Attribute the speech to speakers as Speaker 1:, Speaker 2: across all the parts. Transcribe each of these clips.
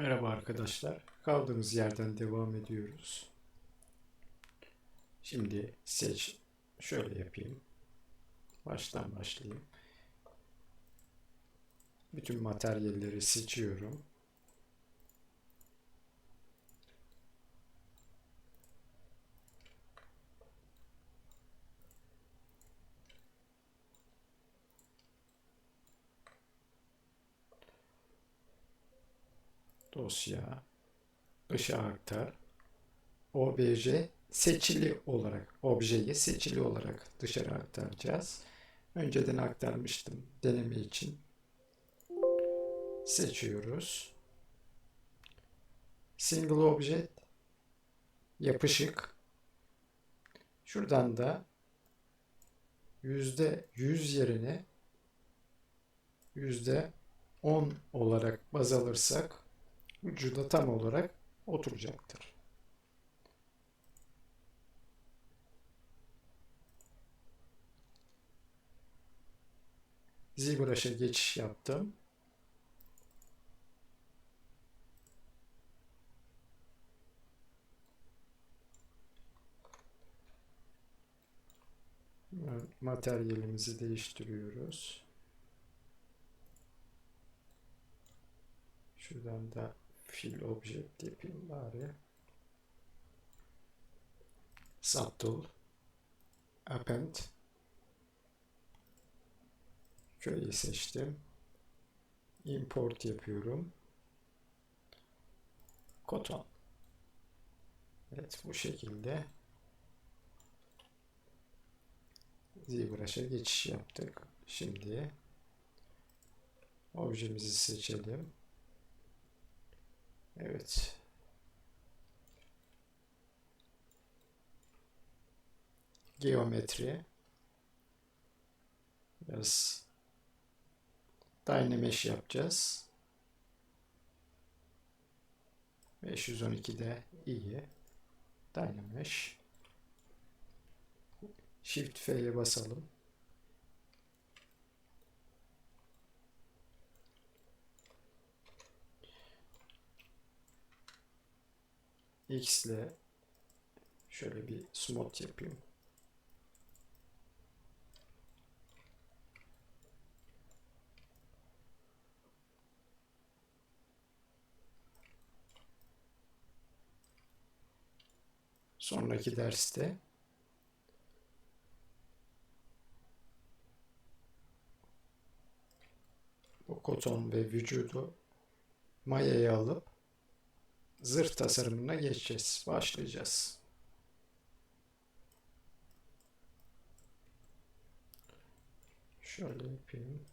Speaker 1: Merhaba arkadaşlar. Kaldığımız yerden devam ediyoruz. Şimdi seç. Şöyle yapayım. Baştan başlayayım. Bütün materyalleri seçiyorum. Dosya ışığa aktar obj seçili olarak objeyi seçili olarak dışarı aktaracağız. Önceden aktarmıştım deneme için. Seçiyoruz. Single object yapışık. Şuradan da yüzde yüz yerine yüzde 10 olarak baz alırsak vücuda tam olarak oturacaktır. ZBrush'a geçiş yaptım. Materyalimizi değiştiriyoruz. Şuradan da fill object yapayım bari. Subtool append Şöyle seçtim. Import yapıyorum. Koton. Evet bu şekilde ZBrush'a geçiş yaptık. Şimdi objemizi seçelim. Evet. Geometri. Biraz Dynamesh yapacağız. 512'de iyi. Dynamesh. Shift F'ye basalım. X ile şöyle bir smooth yapayım. Sonraki derste bu koton ve vücudu mayaya alıp zırh tasarımına geçeceğiz. Başlayacağız. Şöyle yapayım.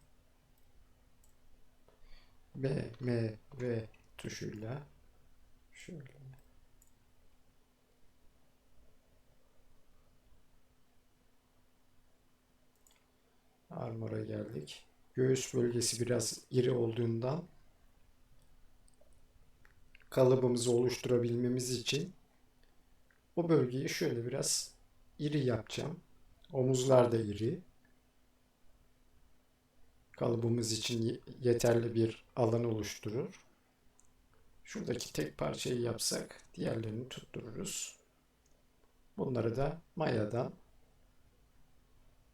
Speaker 1: B, M, V tuşuyla şöyle Armor'a geldik. Göğüs bölgesi biraz iri olduğundan kalıbımızı oluşturabilmemiz için o bölgeyi şöyle biraz iri yapacağım. Omuzlar da iri. Kalıbımız için yeterli bir alan oluşturur. Şuradaki tek parçayı yapsak diğerlerini tuttururuz. Bunları da mayadan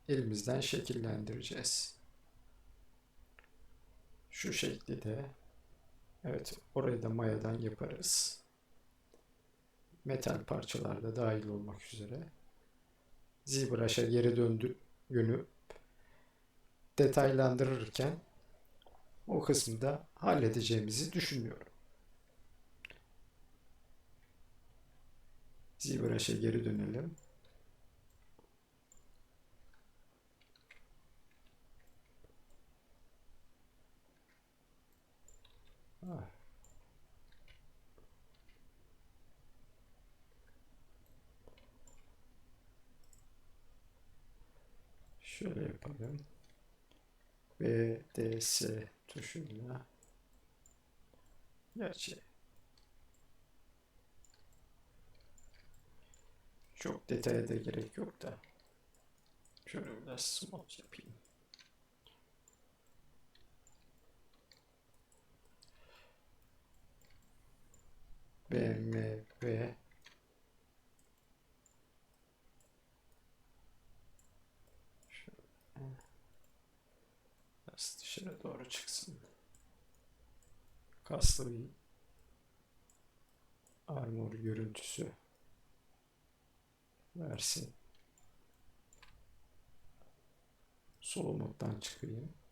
Speaker 1: elimizden şekillendireceğiz. Şu şekli de evet orayı da mayadan yaparız. Metal parçalar da dahil olmak üzere. ZBrush'a geri döndü yönü detaylandırırken o kısmı da halledeceğimizi düşünüyorum. ZBrush'a geri dönelim. Ah. Şöyle yapalım. B, D, S tuşuyla Gerçi çok detaya da gerek yok da şöyle biraz smooth yapayım. BMW Biraz dışarı doğru çıksın. Kaslı bir armor görüntüsü versin. Sol Soğumaktan çıkayım.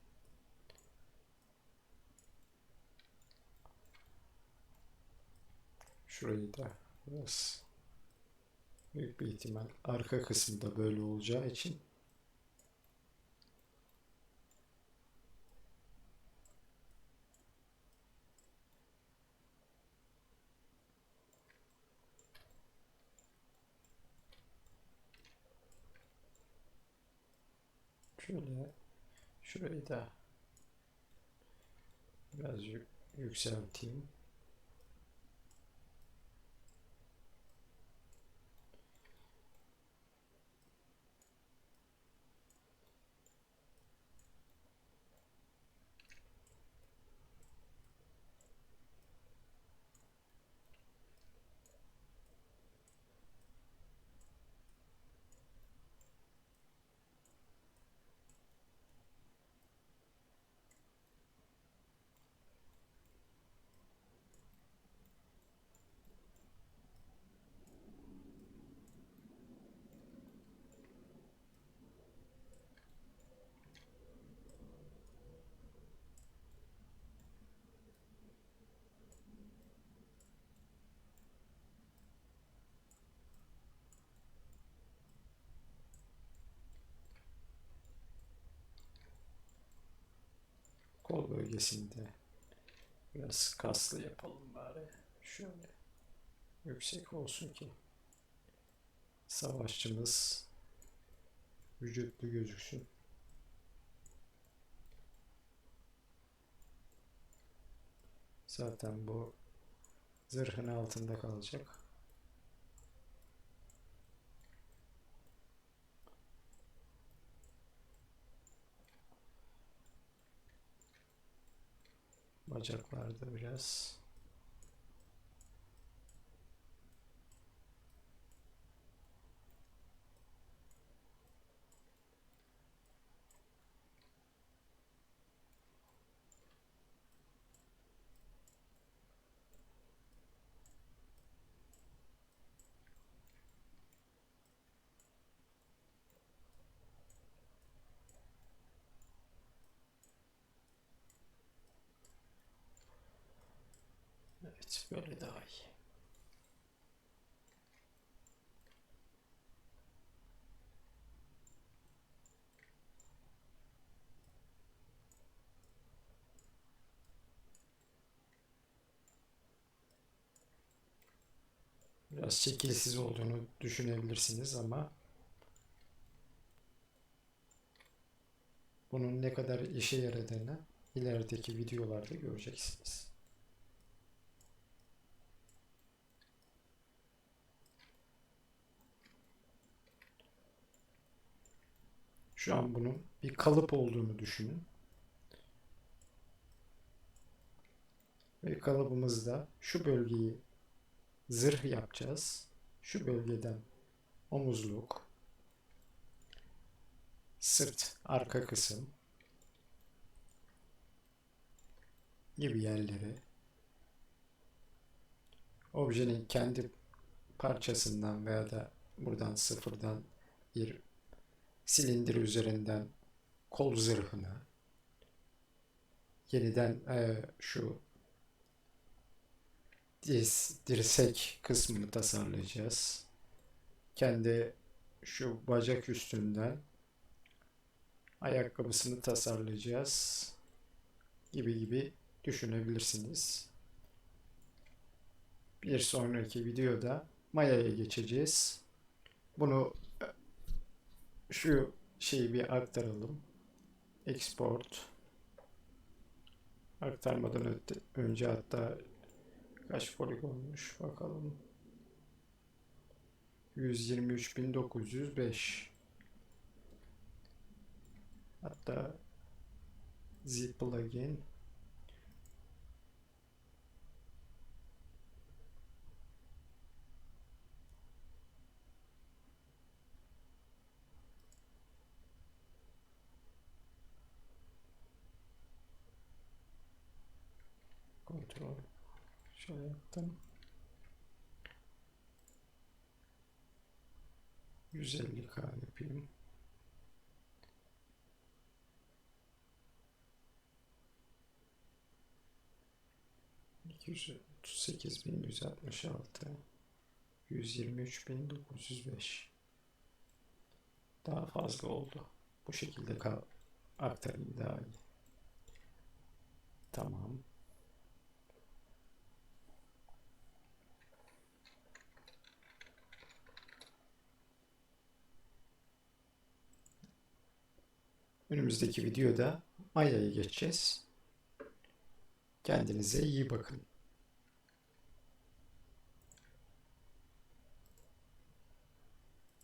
Speaker 1: Şurayı da biraz büyük bir ihtimal arka kısmında böyle olacağı için şöyle şurayı da biraz yü- yükselteyim. Kol bölgesinde biraz kaslı yapalım bari. Şöyle yüksek olsun ki savaşçımız vücutlu gözüksün. Zaten bu zırhın altında kalacak. Bacaklarda biraz. Evet, böyle daha iyi. Biraz şekilsiz olduğunu düşünebilirsiniz ama bunun ne kadar işe yaradığını ilerideki videolarda göreceksiniz. Şu an bunun bir kalıp olduğunu düşünün. Ve kalıbımızda şu bölgeyi zırh yapacağız. Şu bölgeden omuzluk, sırt, arka kısım gibi yerleri objenin kendi parçasından veya da buradan sıfırdan bir silindir üzerinden kol zırhını yeniden e, şu diz, dirsek kısmını tasarlayacağız. Kendi şu bacak üstünden ayakkabısını tasarlayacağız gibi gibi düşünebilirsiniz. Bir sonraki videoda Maya'ya geçeceğiz. Bunu şu şeyi bir aktaralım. Export aktarmadan önce hatta kaç poligonmuş bakalım. 123.905 Hatta zip plugin Ctrl şöyle yaptım. 150k yapayım. Sekiz altı, yüz yirmi üç bin dokuz yüz beş. Daha fazla oldu. Bu şekilde kal aktarayım daha iyi. Tamam. Önümüzdeki videoda Maya'yı geçeceğiz. Kendinize iyi bakın.